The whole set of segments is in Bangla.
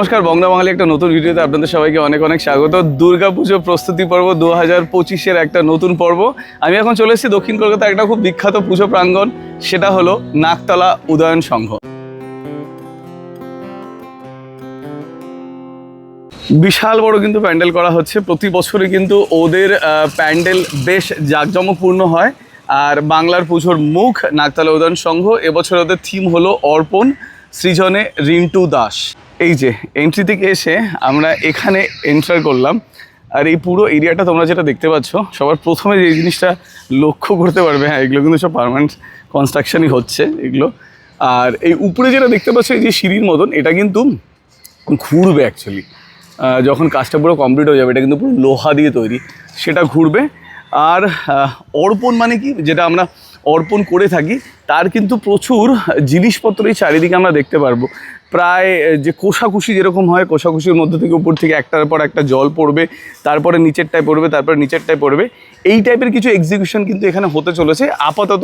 নমস্কার, বংলা বাঙালি একটা নতুন ভিডিওতে আপনাদের সবাইকে অনেক অনেক স্বাগত। দুর্গাপুজো প্রস্তুতি পর্ব দু হাজার পঁচিশের একটা নতুন পর্ব। আমি এখন চলে এসেছি দক্ষিণ কলকাতার একটা খুব বিখ্যাত পুজো প্রাঙ্গণ, সেটা হলো নাকতলা উদয়ন সংঘ। বিশাল বড় কিন্তু প্যান্ডেল করা হচ্ছে। প্রতি বছরে কিন্তু ওদের প্যান্ডেল বেশ জাঁকজমকপূর্ণ হয়। আর বাংলার পুজোর মুখ নাকতলা উদয়ন সংঘ। এবছর ওদের থিম হলো অর্পণ, সৃজনে রিন্টু দাস। এই যে এন্ট্রি থেকে এসে আমরা এখানে এন্টার করলাম। আর এই পুরো এরিয়াটা তোমরা যেটা দেখতে পাচ্ছ, সবার প্রথমে যে জিনিসটা লক্ষ্য করতে পারবে হ্যাঁ এগুলো কিন্তু সব পারমানেন্ট কনস্ট্রাকশনই হচ্ছে এগুলো। আর এই উপরে যেটা দেখতে পাচ্ছ, এই যে সিঁড়ির মতন, এটা কিন্তু ঘুরবে অ্যাকচুয়ালি যখন কাজটা পুরো কমপ্লিট হয়ে যাবে, এটা কিন্তু পুরো লোহা দিয়ে তৈরি, সেটা ঘুরবে। আর অর্পণ মানে কি, যেটা আমরা অর্পণ করে থাকি, তার কিন্তু প্রচুর জিনিসপত্র এই চারিদিকে আমরা দেখতে পারব। প্রায় যে কোষাকুষি যেরকম হয়, কোষাকুষির মধ্যে থেকে উপর থেকে একটার পর একটা জল পড়বে, তারপরে নিচেরটায় পড়বে, তারপরে নিচেরটায় পড়বে। এই টাইপের কিছু এক্সিকিউশন কিন্তু এখানে হতে চলেছে। আপাতত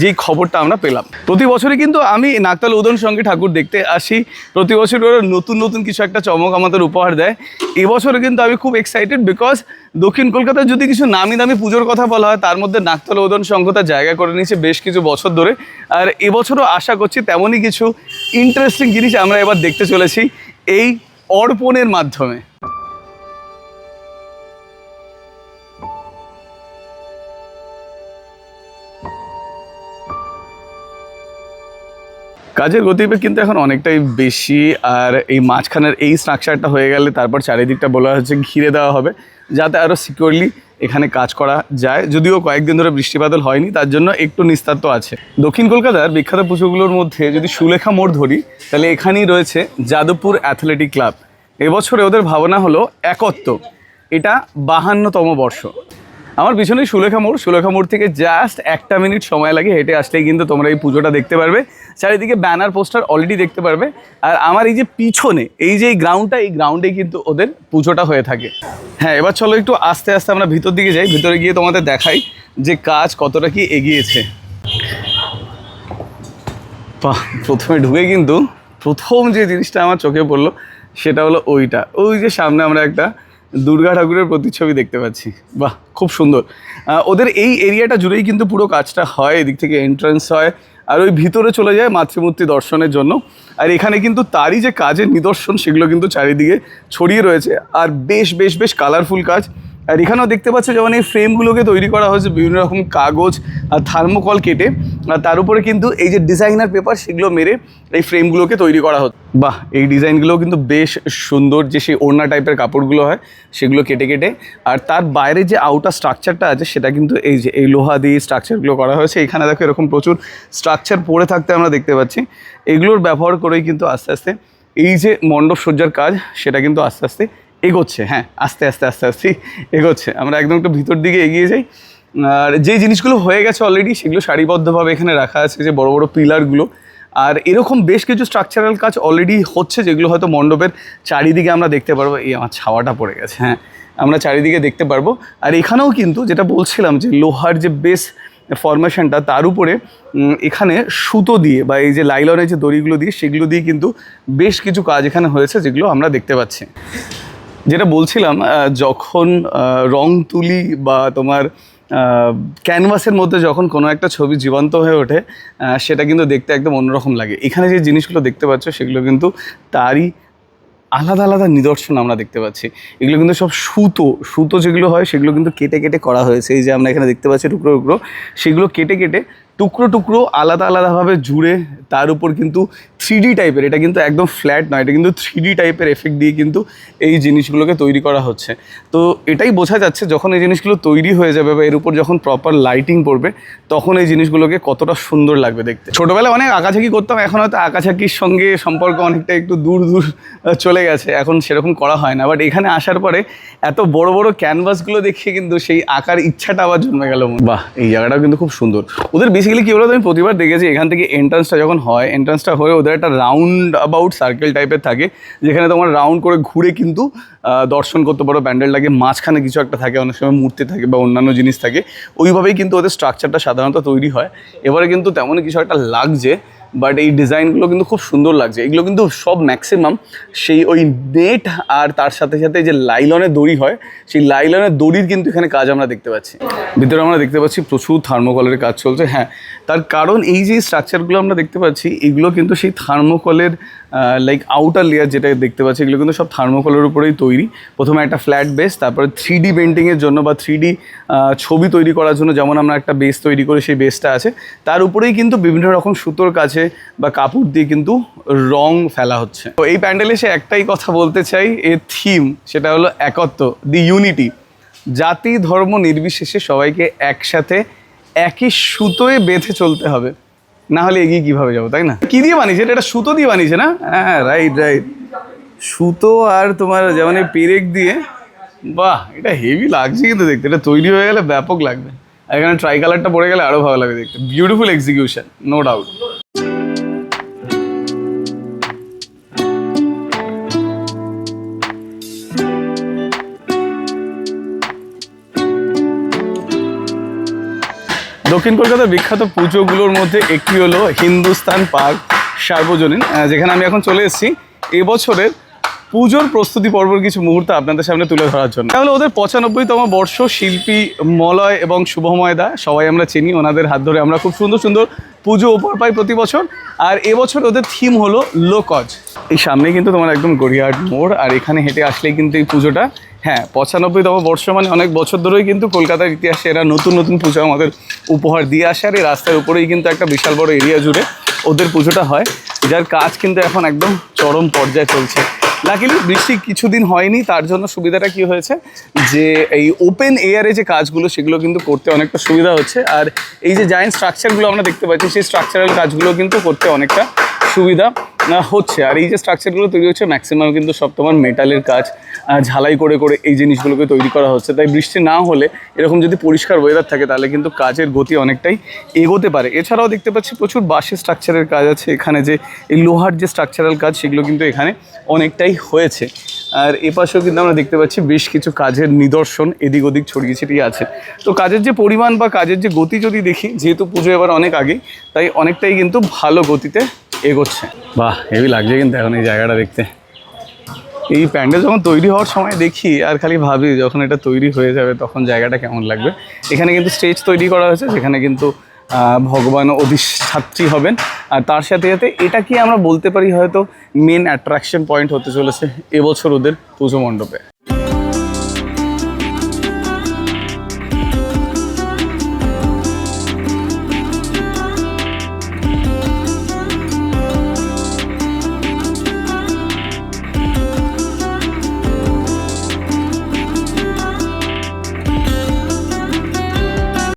যেই খবরটা আমরা পেলাম। প্রতি বছরই কিন্তু আমি নাকতাল উদন সঙ্গে ঠাকুর দেখতে আসি। প্রতি বছর ওরা নতুন নতুন কিছু একটা চমক আমাদের উপহার দেয়। এবছরে কিন্তু আমি খুব এক্সাইটেড বিকজ দক্ষিণ কলকাতায় যদি কিছু নামি দামি পুজোর কথা বলা হয়, তার মধ্যে নাকতলা উদন সংঘ তার জায়গা করে নিয়েছে বেশ কিছু বছর ধরে। আর এবছরও আশা করছি তেমনই কিছু ইন্টারেস্টিং জিনিস আমরা এবার দেখতে চলেছি এই অর্পণের মাধ্যমে। কাজের গতিবেগ কিন্তু এখন অনেকটাই বেশি, আর এই মাঝখানের এই স্ট্রাকচারটা হয়ে গেলে তারপর চারিদিকটা বলা হচ্ছে ঘিরে দেওয়া হবে, যাতে আরও সিকিউরলি এখানে কাজ করা যায়। যদিও কয়েকদিন ধরে বৃষ্টিবাদল হয়নি, তার জন্য একটু নিস্তার তো আছে। দক্ষিণ কলকাতার বিখ্যাত পুজোগুলোর মধ্যে যদি সুলেখা মোড় ধরি, তাহলে এখানেই রয়েছে যাদবপুর অ্যাথলেটিক ক্লাব এবছরে ওদের ভাবনা হলো একত্ব। এটা বাহান্নতম বর্ষ। আমার পিছনেই সুলেখা মোড়। সুলেখা মোড় থেকে জাস্ট একটা মিনিট সময় লাগে হেঁটে আসলেই কিন্তু তোমরা এই পুজোটা দেখতে পারবে। চারিদিকে ব্যানার পোস্টার অলরেডি দেখতে পারবে। আর আমার এই যে পিছনে, এই যে এই গ্রাউন্ডটা এই গ্রাউন্ডে কিন্তু ওদের পুজোটা হয়ে থাকে। হ্যাঁ এবার চলো একটু আস্তে আস্তে আমরা ভিতর দিকে যাই। ভিতরে গিয়ে তোমাদের দেখাই যে কাজ কতটা কি এগিয়েছে। প্রথমে ঢুকে কিন্তু প্রথম যে জিনিসটা আমার চোখে পড়ল, সেটা হলো ওইটা। ওই যে সামনে আমরা একটা দুর্গা ঠাকুরের প্রতিচ্ছবি দেখতে পাচ্ছি। বাহ, খুব সুন্দর। ওদের এই এরিয়াটা জুড়েই কিন্তু পুরো কাজটা হয়, এদিক থেকে এন্ট্রান্স হয়, আর ওই ভিতরে চলে যায় মাতৃমূর্তি দর্শনের জন্য। আর এখানে কিন্তু তারই যে কাজের নিদর্শন, সেগুলো কিন্তু চারিদিকে ছড়িয়ে রয়েছে। আর বেশ বেশ বেশ কালারফুল কাজ। আর এখানেও দেখতে পাচ্ছ যেমন এই ফ্রেমগুলোকে তৈরি করা হয়েছে বিভিন্ন রকম কাগজ আর থার্মোকল কেটে। আর তার উপরে কিন্তু এই যে ডিজাইনার পেপার সেগুলো মেরে এই ফ্রেমগুলোকে তৈরি করা হচ্ছে বাহ, এই ডিজাইনগুলো কিন্তু বেশ সুন্দর যে সেই ওড়না টাইপের কাপড়গুলো হয়, সেগুলো কেটে কেটে। আর তার বাইরে যে আউটার স্ট্রাকচারটা আছে, সেটা কিন্তু এই যে এই লোহা দিয়ে স্ট্রাকচারগুলো করা হয়েছে। এখানে দেখো এরকম প্রচুর স্ট্রাকচার পড়ে থাকতে আমরা দেখতে পাচ্ছি। এগুলোর ব্যবহার করেই কিন্তু আস্তে আস্তে এই যে মণ্ডপ সজ্জার কাজ, সেটা কিন্তু আস্তে আস্তে এগোচ্ছে হ্যাঁ আস্তে আস্তে আস্তে আস্তে এগোচ্ছে। আমরা একদম একটু ভিতর দিকে এগিয়ে যাই। আর যে জিনিসগুলো হয়ে গেছে অলরেডি সেগুলো সারিবদ্ধভাবে এখানে রাখা আছে, যে বড় বড় পিলারগুলো আর এরকম বেশ কিছু স্ট্রাকচারাল কাজ অলরেডি হচ্ছে, যেগুলো হয়তো মণ্ডপের চারিদিকে আমরা দেখতে পারব। এই আমার ছাওয়াটা পড়ে গেছে হ্যাঁ আমরা চারিদিকে দেখতে পারব। আর এখানেও কিন্তু যেটা বলছিলাম, যে লোহার যে বেস ফরমেশনটা তার উপরে এখানে সুতো দিয়ে বা এই যে লাইলনের যে দড়িগুলো দিয়ে, সেগুলো দিয়ে কিন্তু বেশ কিছু কাজ এখানে হয়েছে, যেগুলো আমরা দেখতে পাচ্ছি। যেটা বলছিলাম যখন রং তুলি বা তোমার ক্যানভাসের মধ্যে যখন কোনো একটা ছবি জীবন্ত হয়ে ওঠে সেটা কিন্তু দেখতে একদম অন্যরকম লাগে। এখানে যে জিনিসগুলো দেখতে পাচ্ছ, সেগুলো কিন্তু তারই আলাদা আলাদা নিদর্শন আমরা দেখতে পাচ্ছি। এগুলো কিন্তু সব সুতো সুতো যেগুলো হয়, সেগুলো কিন্তু কেটে কেটে করা হয়েছে। এই যে আমরা এখানে দেখতে পাচ্ছি টুকরো টুকরো, সেগুলো কেটে কেটে টুকরো টুকরো আলাদা আলাদাভাবে জুড়ে তার উপর কিন্তু থ্রি টাইপের এটা কিন্তু একদম ফ্ল্যাট নয়, এটা কিন্তু থ্রি টাইপের এফেক্ট দিয়ে কিন্তু এই জিনিসগুলোকে তৈরি করা হচ্ছে। তো এটাই বোঝা যাচ্ছে যখন এই জিনিসগুলো তৈরি হয়ে যাবে বা এর উপর যখন প্রপার লাইটিং পড়বে, তখন এই জিনিসগুলোকে কতটা সুন্দর লাগবে দেখতে। ছোটোবেলায় অনেক আঁকাঝাঁকি করতাম, এখন হয়তো আঁকাঝাঁকির সঙ্গে সম্পর্ক অনেকটা একটু দূর দূর চলে গেছে, এখন সেরকম করা হয় না। বাট এখানে আসার পরে এত বড় বড় ক্যানভাসগুলো দেখে কিন্তু সেই আঁকার ইচ্ছাটা আবার জন্মে গেল বাহ, এই জায়গাটাও কিন্তু খুব সুন্দর। ওদের বেসিক্যালি কী বলতো, আমি প্রতিবার দেখেছি এখান থেকে এন্ট্রান্সটা যখন হয় এন্ট্রান্সটা হয়ে ওদের একটা রাউন্ড অ্যাবাউট সার্কেল টাইপের থাকে, যেখানে তোমার রাউন্ড করে ঘুরে কিন্তু দর্শন করতে পারো প্যান্ডেলটাকে মাঝখানে কিছু একটা থাকে, অনেক সময় মূর্তি থাকে বা অন্যান্য জিনিস থাকে, ওইভাবেই কিন্তু ওদের স্ট্রাকচারটা সাধারণত তৈরি হয়। এবারে কিন্তু তেমনই কিছু একটা লাগছে বাট এই ডিজাইনগুলো কিন্তু খুব সুন্দর লাগছে। এগুলো কিন্তু সব ম্যাক্সিমাম সেই ওই নেট আর তার সাথে সাথে যে লাইলনের দড়ি হয়, সেই লাইলনের দড়ির কিন্তু এখানে কাজ আমরা দেখতে পাচ্ছি। ভিতরে আমরা দেখতে পাচ্ছি প্রচুর থার্মোকলের কাজ চলছে। হ্যাঁ তার কারণ এই যে স্ট্রাকচারগুলো আমরা দেখতে পাচ্ছি, এগুলো কিন্তু সেই থার্মোকলের লাইক আউটার লেয়ার যেটা দেখতে পাচ্ছি, এগুলো কিন্তু সব থার্মোকলের উপরেই তৈরি। প্রথমে একটা ফ্ল্যাট বেস তারপরে থ্রি ডি পেন্টিংয়ের জন্য বা থ্রি ডি ছবি তৈরি করার জন্য যেমন আমরা একটা বেস তৈরি করি, সেই বেসটা আছে। তার উপরেই কিন্তু বিভিন্ন রকম সুতোর কাছে বা কাপড় দিয়ে কিন্তু রং ফেলা হচ্ছে। তো এই প্যান্ডেলে সে একটাই কথা বলতে চাই, এর থিম সেটা হলো একত্ব দি ইউনিটি জাতি, ধর্ম নির্বিশেষে সবাইকে একসাথে একই সুতোয় বেঁধে চলতে হবে। না হলে এগিয়ে কীভাবে যাব, তাই না? কি দিয়ে বানিয়েছে? এটা সুতো দিয়ে বানিয়েছে না? হ্যাঁ রাইট রাইট সুতো আর তোমার যেমন পেরেক দিয়ে, বাহ, এটা হেভি লাগছে কিন্তু দেখতে। এটা তৈরি হয়ে গেলে ব্যাপক লাগবে। এখানে ট্রাই কালারটা পড়ে গেলে আরও ভালো লাগবে দেখতে। বিউটিফুল এক্সিকিউশন নো ডাউট দক্ষিণ কলকাতার বিখ্যাত পুজোগুলোর মধ্যে একটি হলো হিন্দুস্তান পার্ক সার্বজনীন যেখানে আমি এখন চলে এসেছি। এবছরের পুজোর প্রস্তুতি পর্বর কিছু মুহূর্ত আপনাদের সামনে তুলে ধরার জন্য। তাহলে ওদের পঁচানব্বইতম বর্ষ শিল্পী মলয় এবং শুভময়দা সবাই আমরা চিনি, ওনাদের হাত ধরে আমরা খুব সুন্দর সুন্দর পুজো উপহার পাই প্রতি বছর। আর এবছর ওদের থিম হলো লোকজ। এই সামনে কিন্তু তোমার একদম গড়িয়াহাট মোড়, আর এখানে হেঁটে আসলেই কিন্তু এই পুজোটা হ্যাঁ পঁচানব্বইতম বর্ষ মানে অনেক বছর ধরেই কিন্তু কলকাতার ইতিহাসে এরা নতুন নতুন পুজো আমাদের উপহার দিয়ে আসে আর এই রাস্তার উপরেই কিন্তু একটা বিশাল বড় এরিয়া জুড়ে ওদের পুজোটা হয়, যার কাজ কিন্তু এখন একদম চরম পর্যায়ে চলছে। লাকিলি বৃষ্টি কিছুদিন হয়নি, তার জন্য সুবিধাটা কি হয়েছে? যে এই ওপেন এয়ারে যে কাজগুলো, সেগুলো কিন্তু করতে অনেকটা সুবিধা হচ্ছে। আর এই যে জায়েন্ট স্ট্রাকচারগুলো আমরা দেখতে পাচ্ছি, সেই স্ট্রাকচারাল কাজগুলো কিন্তু করতে অনেকটা সুবিধা হচ্ছে। আর এই যে স্ট্রাকচারগুলো তৈরি হচ্ছে ম্যাক্সিমাম কিন্তু সব তোমার মেটালের কাজ ঝালাই করে করে এই জিনিসগুলোকে তৈরি করা হচ্ছে। তাই বৃষ্টি না হলে, এরকম যদি পরিষ্কার ওয়েদার থাকে, তাহলে কিন্তু কাজের গতি অনেকটাই এগোতে পারে। এছাড়াও দেখতে পাচ্ছি প্রচুর বাঁশের স্ট্রাকচারের কাজ আছে। এখানে যে এই লোহার যে স্ট্রাকচারাল কাজ, সেগুলো কিন্তু এখানে অনেকটাই হয়েছে। আর এপাশেও কিন্তু আমরা দেখতে পাচ্ছি বেশ কিছু কাজের নিদর্শন, এদিক ওদিক ছড়িয়ে ছিটিয়ে আছে। তো কাজের যে পরিমাণ বা কাজের যে গতি যদি দেখি, যেহেতু পুজো এবার অনেক আগেই, তাই অনেকটাই কিন্তু ভালো গতিতে এগোচ্ছে। বাহ হেভি লাগছে কিন্তু এখন এই জায়গাটা দেখতে। এই প্যান্ডেল যখন তৈরি হওয়ার সময় দেখি আর খালি ভাবি যখন এটা তৈরি হয়ে যাবে তখন জায়গাটা কেমন লাগবে। এখানে কিন্তু স্টেজ তৈরি করা হয়েছে যেখানে কিন্তু ভগবান অধিষ্ঠাত্রী হবেন। আর তার সাথে সাথে এটা কি আমরা বলতে পারি হয়তো মেন অ্যাট্রাকশন পয়েন্ট হতে চলেছে এবছর ওদের পুজো মণ্ডপে।